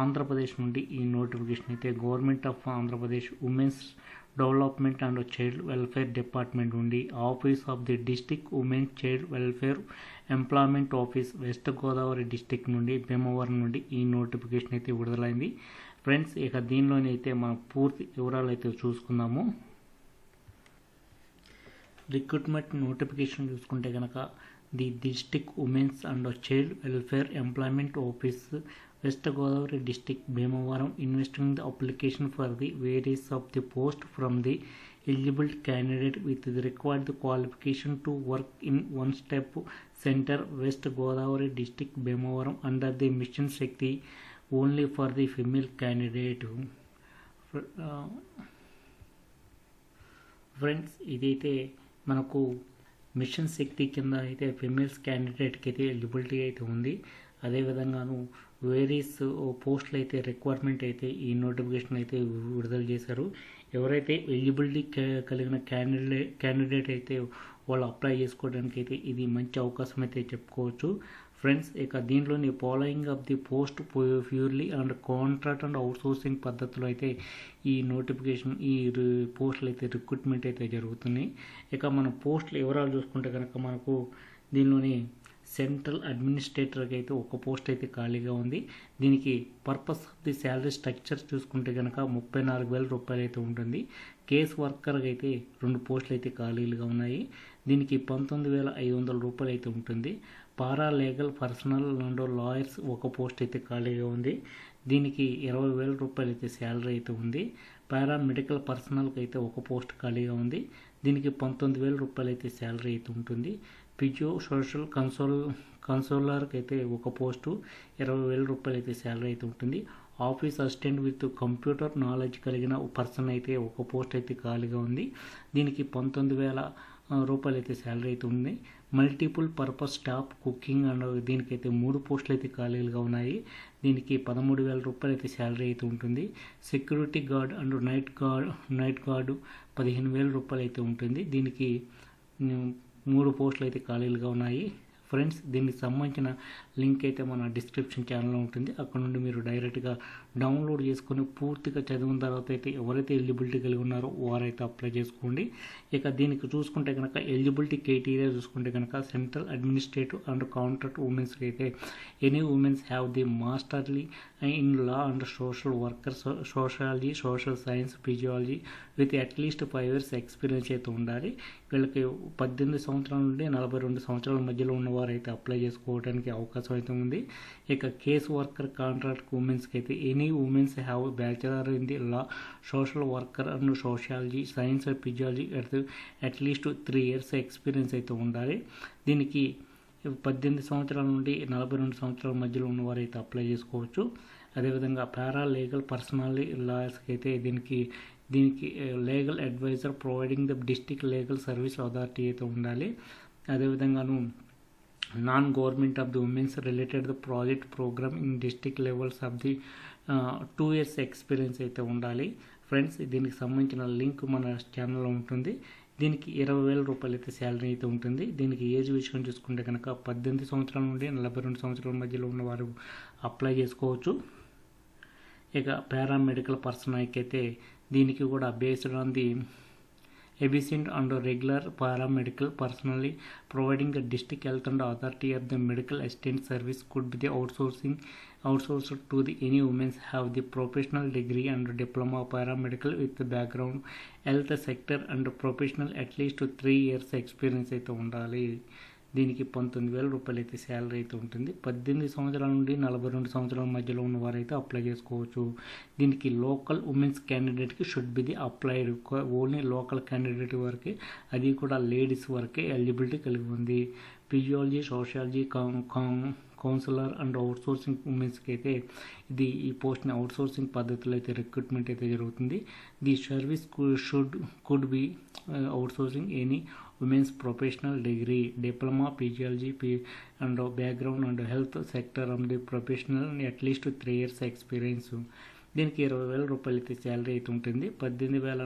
ఆంధ్రప్రదేశ్ నుండి ఈ నోటిఫికేషన్ అయితే government of Andhra Pradesh women's development and child welfare department నుండి office of the district women's child welfare employment office west Godavari district నుండి భీమవరం నుండి ఈ notification అయితే విడుదలైంది. ఫ్రెండ్స్ ఇక దీనిలోనే అయితే మనం పూర్తి వివరాలు అయితే చూసుకుందాము. రిక్రూట్మెంట్ నోటిఫికేషన్ చూసుకుంటే కనుక the district women's and child welfare employment office west Godavari district Bhimavaram investing the application for the various of the post from the eligible candidate with the required qualification to work in one step centre west Godavari district Bhimavaram under the mission Shakti only for the female candidate friends ఇదైతే మనకు machine శక్తి కింద అయితే females క్యాండిడేట్కి అయితే eligibility అయితే ఉంది. అదేవిధంగాను various పోస్టులు అయితే requirement అయితే ఈ నోటిఫికేషన్ అయితే విడుదల చేశారు. ఎవరైతే ఎలిజిబిలిటీ కలిగిన క్యాండిడేట్ క్యాండిడేట్ అయితే వాళ్ళు అప్లై చేసుకోవడానికి అయితే ఇది మంచి అవకాశం అయితే చెప్పుకోవచ్చు. ఫ్రెండ్స్ ఇక దీంట్లోని following of the post purely and contract and outsourcing పద్ధతిలో అయితే ఈ నోటిఫికేషన్ ఈ పోస్టులు అయితే రిక్రూట్మెంట్ అయితే జరుగుతున్నాయి. ఇక మనం పోస్టులు వివరాలు చూసుకుంటే కనుక మనకు దీనిలోని సెంట్రల్ అడ్మినిస్ట్రేటర్కి అయితే ఒక పోస్ట్ అయితే ఖాళీగా ఉంది. దీనికి purpose of the salary structure చూసుకుంటే కనుక ముప్పై నాలుగు వేల రూపాయలు అయితే ఉంటుంది. కేస్ వర్కర్కి అయితే రెండు పోస్టులు అయితే ఖాళీలుగా ఉన్నాయి. దీనికి పంతొమ్మిది వేల ఐదు వందల రూపాయలు అయితే ఉంటుంది. Paralegal personnel and lawyers ఒక పోస్ట్ అయితే ఖాళీగా ఉంది. దీనికి ఇరవై వేల రూపాయలు అయితే శాలరీ అయితే ఉంది. పారా మెడికల్ పర్సనల్కి అయితే ఒక పోస్ట్ ఖాళీగా ఉంది. దీనికి పంతొమ్మిది వేల రూపాయలు అయితే శాలరీ అయితే ఉంటుంది. ఫిజియో సోషల్ కన్సోల్ కన్సోలర్కి అయితే ఒక పోస్టు ఇరవై వేల రూపాయలు అయితే శాలరీ అయితే ఉంటుంది. Office assistant with computer knowledge కలిగిన పర్సన్ అయితే ఒక పోస్ట్ అయితే ఖాళీగా ఉంది. దీనికి పంతొమ్మిది వేల రూపాయలు అయితే శాలరీ అయితే ఉంది. Multiple purpose staff cooking and దీనికైతే మూడు పోస్టులు అయితే ఖాళీలుగా ఉన్నాయి. దీనికి పదమూడు వేల రూపాయలు అయితే శాలరీ అయితే ఉంటుంది. Security guard and night guard night guard పదిహేను వేల రూపాయలు అయితే ఉంటుంది. దీనికి మూడు పోస్టులు అయితే ఖాళీలుగా ఉన్నాయి. ఫ్రెండ్స్ దీనికి సంబంధించిన లింక్ అయితే మన డిస్క్రిప్షన్ ఛానల్లో ఉంటుంది. అక్కడ నుండి మీరు డైరెక్ట్గా డౌన్లోడ్ చేసుకొని పూర్తిగా చదివిన తర్వాత అయితే ఎవరైతే ఎలిజిబిలిటీ కలిగి ఉన్నారో వారైతే అప్లై చేసుకోండి. ఇక దీనికి చూసుకుంటే కనుక ఎలిజిబిలిటీ క్రైటీరియా చూసుకుంటే కనుక సెంట్రల్ అడ్మినిస్ట్రేటివ్ అండ్ కాంట్రాక్ట్ ఉమెన్స్కి అయితే any women's have the masterly in law and social worker sociology social science physiology with at least five years experience అయితే ఉండాలి. వీళ్ళకి పద్దెనిమిది సంవత్సరాల నుండి నలభై రెండు సంవత్సరాల మధ్యలో ఉన్నవారు అయితే అప్లై చేసుకోవడానికి అవకాశం అయితే ఉంది. ఇక కేసు వర్కర్ కాంట్రాక్ట్ ఉమెన్స్కి అయితే any women's have bachelor in the law social worker and sociology science and physiology at at least three years experience అయితే ఉండాలి. దీనికి పద్దెనిమిది సంవత్సరాల నుండి నలభై రెండు సంవత్సరాల మధ్యలో ఉన్నవారు అయితే అప్లై చేసుకోవచ్చు. అదేవిధంగా పారా లీగల్ పర్సనల్ లాయర్స్కి అయితే దీనికి దీనికి legal advisor providing the district legal service authority అయితే ఉండాలి. అదేవిధంగాను non government of the women's related the project programme in district levels of the two years experience అయితే ఉండాలి. ఫ్రెండ్స్ దీనికి సంబంధించిన లింక్ మన ఛానల్లో ఉంటుంది. దీనికి ఇరవై వేల రూపాయలు అయితే శాలరీ అయితే ఉంటుంది. దీనికి ఏజ్ విషయం చూసుకుంటే కనుక పద్దెనిమిది సంవత్సరాల నుండి నలభై రెండు సంవత్సరాల మధ్యలో ఉన్నవారు అప్లై చేసుకోవచ్చు. ఇక పారామెడికల్ పర్సన్ అయితే దీనికి కూడా based on the absent and regular paramedical personally providing the district health and authority of the medical assistant service could be the outsourcing outsourced to the any women have the professional degree and diploma paramedical with background health sector and professional at least three years experience అయితే ఉండాలి దీనికి పంతొమ్మిది వేల రూపాయలు అయితే salary అయితే ఉంటుంది. పద్దెనిమిది సంవత్సరాల నుండి నలభై రెండు సంవత్సరాల మధ్యలో ఉన్న వారైతే అప్లై చేసుకోవచ్చు. దీనికి local women's క్యాండిడేట్కి should be the applied only local candidate వరకే అది కూడా లేడీస్ వరకే ఎలిజిబిలిటీ కలిగి ఉంది. Physiology sociology counsellor and outsourcing ఉమెన్స్కి అయితే ఇది ఈ పోస్ట్ని అవుట్ సోర్సింగ్ పద్ధతిలో అయితే రిక్రూట్మెంట్ అయితే జరుగుతుంది. The service should could be outsourcing any women's professional degree diploma PGLG P and background and health sector and the professional at least three years experience దీనికి ఇరవై వేల రూపాయలు అయితే శాలరీ అయితే ఉంటుంది. పద్దెనిమిది వేల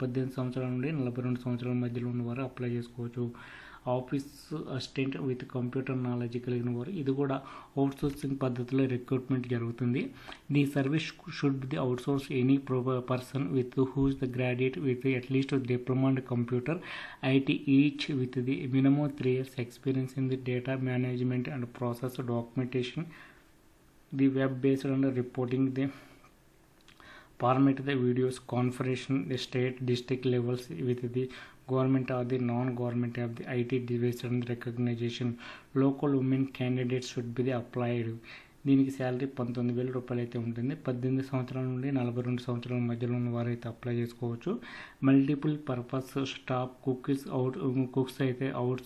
పద్దెనిమిది సంవత్సరాల నుండి నలభై రెండు సంవత్సరాల మధ్యలో ఉన్నవారు అప్లై చేసుకోవచ్చు. Office assistant with computer knowledge కలిగిన వారు. ఇది కూడా అవుట్సోర్సింగ్ పద్ధతిలో రిక్రూట్మెంట్ జరుగుతుంది. The service should the outsource any pro person with whose the graduate with at least diploma and computer. IT each with the minimum three years experience in the data management and process documentation. The web based and reporting the permit the videos conference state district levels with the government of the non government of the IT division recognisation. Local women candidates should be the applied. దీనికి salary పంతొమ్మిది వేల రూపాయలు అయితే ఉంటుంది. పద్దెనిమిది సంవత్సరాల నుండి నలభై రెండు సంవత్సరాల మధ్యలో ఉన్న వారు అయితే అప్లై చేసుకోవచ్చు. Multiple purpose staff cooks out cooks అయితే అవుట్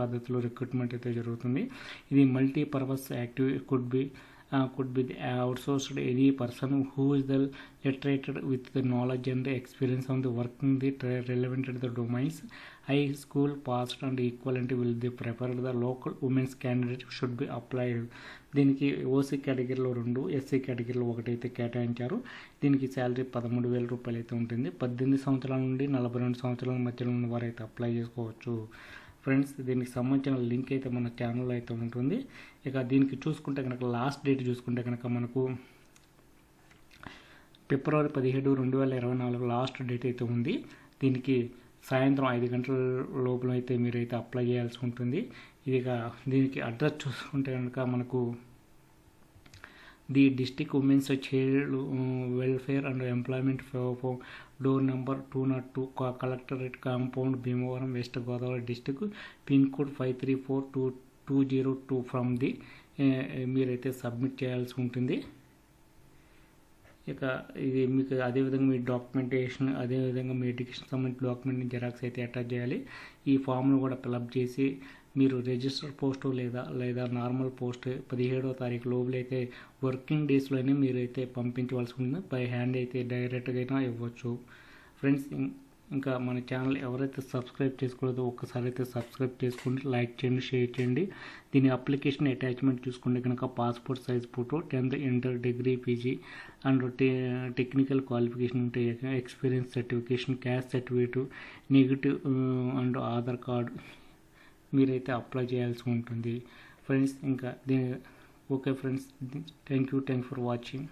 పద్ధతిలో రిక్రూట్మెంట్ అయితే జరుగుతుంది. ఇది multi purpose active could be uh, could be the outsourced any person who is the literated with the knowledge and the experience on the work in the tra- relevant to the domains high school passed and equivalent will be preferred the local women's candidate should be applied దీనికి OC కేటగిరీలో రెండు SC కేటగిరీలో ఒకటైతే కేటాయించారు దీనికి salary పదమూడు వేల రూపాయలు అయితే ఉంటుంది పద్దెనిమిది సంవత్సరాల నుండి నలభై రెండు సంవత్సరాల మధ్యలో ఉన్న వారు అయితే అప్లై చేసుకోవచ్చు ఫ్రెండ్స్ దీనికి సంబంధించిన లింక్ అయితే మన ఛానల్లో అయితే ఉంటుంది. ఇక దీనికి చూసుకుంటే కనుక లాస్ట్ డేట్ చూసుకుంటే కనుక మనకు ఫిబ్రవరి పదిహేడు రెండు వేల ఇరవై నాలుగు లాస్ట్ డేట్ అయితే ఉంది. దీనికి సాయంత్రం ఐదు గంటల లోపల అయితే మీరైతే అప్లై చేయాల్సి ఉంటుంది. ఇది దీనికి అడ్రస్ చూసుకుంటే కనుక మనకు the district women's child welfare and employment door number two nought two collectorate compound Bhimavaram west Godavari district pin code five three four two two zero two from the మీరైతే submit చేయాల్సి ఉంటుంది. ఇక ఇది మీకు అదేవిధంగా మీ డాక్యుమెంటేషన్ అదేవిధంగా మీ education సంబంధించిన డాక్యుమెంట్ని xerox అయితే అటాచ్ చేయాలి. ఈ ఫామ్ను కూడా ఫిలప్ చేసి మీరు రిజిస్టర్ పోస్టు లేదా లేదా నార్మల్ పోస్ట్ పదిహేడో తారీఖు లోపల అయితే వర్కింగ్ డేస్లోనే మీరైతే పంపించవలసి ఉంది బై హ్యాండ్ అయితే డైరెక్ట్గా అయినా ఇవ్వచ్చు. ఫ్రెండ్స్ ఇంకా మన ఛానల్ ఎవరైతే సబ్స్క్రైబ్ చేసుకోలేదో ఒక్కసారి అయితే సబ్స్క్రైబ్ చేసుకోండి. లైక్ చేయండి షేర్ చేయండి. దీని అప్లికేషన్ అటాచ్మెంట్ చూసుకుంటే కనుక passport size photo tenth inter degree PG and technical qualification ఉంటే experience certification caste certificate negative and Aadhaar card మీరైతే అప్లై చేయాల్సి ఉంటుంది. ఫ్రెండ్స్ ఇంకా దీని okay friends thank you thank for watching